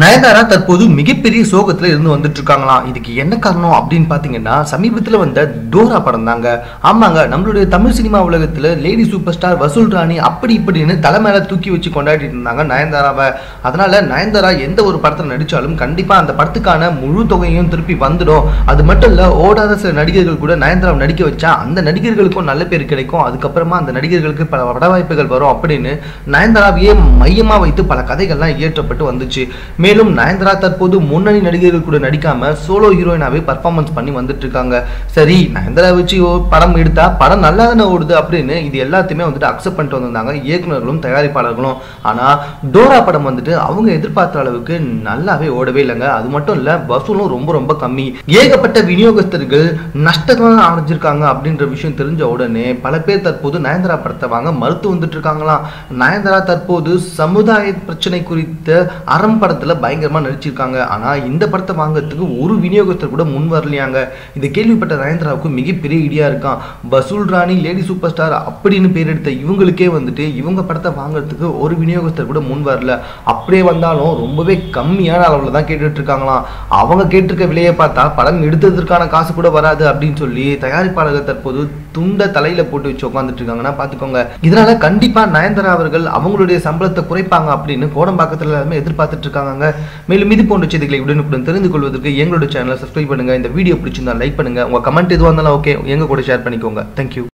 நயன்தாரா தற்போது மிகப்பெரிய சோகத்துல இருந்து வந்துட்டு இருக்காங்களாம் இதுக்கு என்ன காரணம் அப்படின்னு பாத்தீங்கன்னா சமீபத்துல வந்த டோரா படம் தாங்க ஆமாங்க நம்மளுடைய தமிழ் சினிமா உலகத்துல லேடி சூப்பர் ஸ்டார் வசூல் ராணி அப்படி இப்படின்னு தலை மேலே தூக்கி வச்சு கொண்டாடிட்டு இருந்தாங்க நயன்தாராவை. அதனால நயன்தாரா எந்த ஒரு படத்துல நடிச்சாலும் கண்டிப்பா அந்த படத்துக்கான முழு தொகையும் திருப்பி வந்துடும். அது மட்டும் இல்ல ஓடாத சில நடிகர்கள் கூட நயன்தாராவை நடிக்க வச்சா அந்த நடிகர்களுக்கும் நல்ல பேர் கிடைக்கும். அதுக்கப்புறமா அந்த நடிகர்களுக்கு பல பட வாய்ப்புகள் வரும் அப்படின்னு நயன்தாராவையே மையமா வைத்து பல கதைகள்லாம் இயற்றப்பட்டு வந்துச்சு. மேலும் நயன்தாரா தற்போது முன்னணி நடிகர்கள் கூட நடிக்காம சோலோ ஹீரோயினாவே பர்ஃபார்மன்ஸ் பண்ணி வந்துட்டு இருக்காங்க சரி நயன்தாரா வச்சு படம் எடுத்தா படம் நல்லா தானே ஓடுது அப்படின்னு இது எல்லாத்தையுமே வந்துட்டு அக்செப்ட் பண்ணிட்டு வந்திருந்தாங்க இயக்குனர்களும் தயாரிப்பாளர்களும். ஆனா டோரா படம் வந்துட்டு அவங்க எதிர்பார்த்த அளவுக்கு நல்லாவே ஓடவே இல்லைங்க. அது மட்டும் இல்ல வசூலும் ரொம்ப ரொம்ப கம்மி. ஏகப்பட்ட விநியோகஸ்தர்கள் நஷ்டத்தான் அடைஞ்சிருக்காங்க அப்படின்ற விஷயம் தெரிஞ்ச உடனே பல பேர் தற்போது நயன்தாரா படத்தை வாங்க மறுத்து வந்துட்டு இருக்காங்களாம் நயன்தாரா தற்போது சமுதாய பிரச்சனை குறித்த அறம் படத்துல பயங்கரமா நடிச்சிருக்காங்க. ஆனா இந்த படத்தை வாங்குறதுக்கு ஒரு விநியோகஸ்தர் கூட முன் வரலையாங்க. இதை கேள்விப்பட்ட நயன்தாராவுக்கு மிகப்பெரிய இடியா இருக்கான். வசூல் ராணி லேடி சூப்பர் ஸ்டார் அப்படின்னு பேர் எடுத்த இவங்களுக்கே வந்துட்டு இவங்க படத்தை வாங்குறதுக்கு ஒரு விநியோகஸ்தர் கூட முன் வரல. அப்படியே வந்தாலும் ரொம்பவே கம்மியான அளவுல தான் கேட்டுட்டு இருக்காங்களாம் அவங்க கேட்டிருக்க விலையை பார்த்தா படம் எடுத்ததற்கான காசு கூட வராது அப்படின்னு சொல்லி தயாரிப்பாளர்கள் தற்போது துண்டை தலையில போட்டு வச்சு உட்காந்துட்டு இருக்காங்கன்னா பாத்துக்கோங்க. இதனால கண்டிப்பா நயன்தாரா அவர்கள் அவங்களுடைய சம்பளத்தை குறைப்பாங்க அப்படின்னு கோடம்பாக்கத்தில் எல்லாருமே எதிர்பார்த்துட்டு இருக்காங்க மேலும் இது போன்ற செய்திகளை உடனுக்குடன் தெரிந்து கொள்வதற்கு எங்களோட சேனலை சப்ஸ்கிரைப் பண்ணுங்க. இந்த வீடியோ பிடிச்சிருந்தா லைக் பண்ணுங்க. உங்க கமெண்ட் எதுவாக இருந்தாலும் ஓகே எங்க கூட ஷேர் பண்ணிக்கோங்க. தேங்க்யூ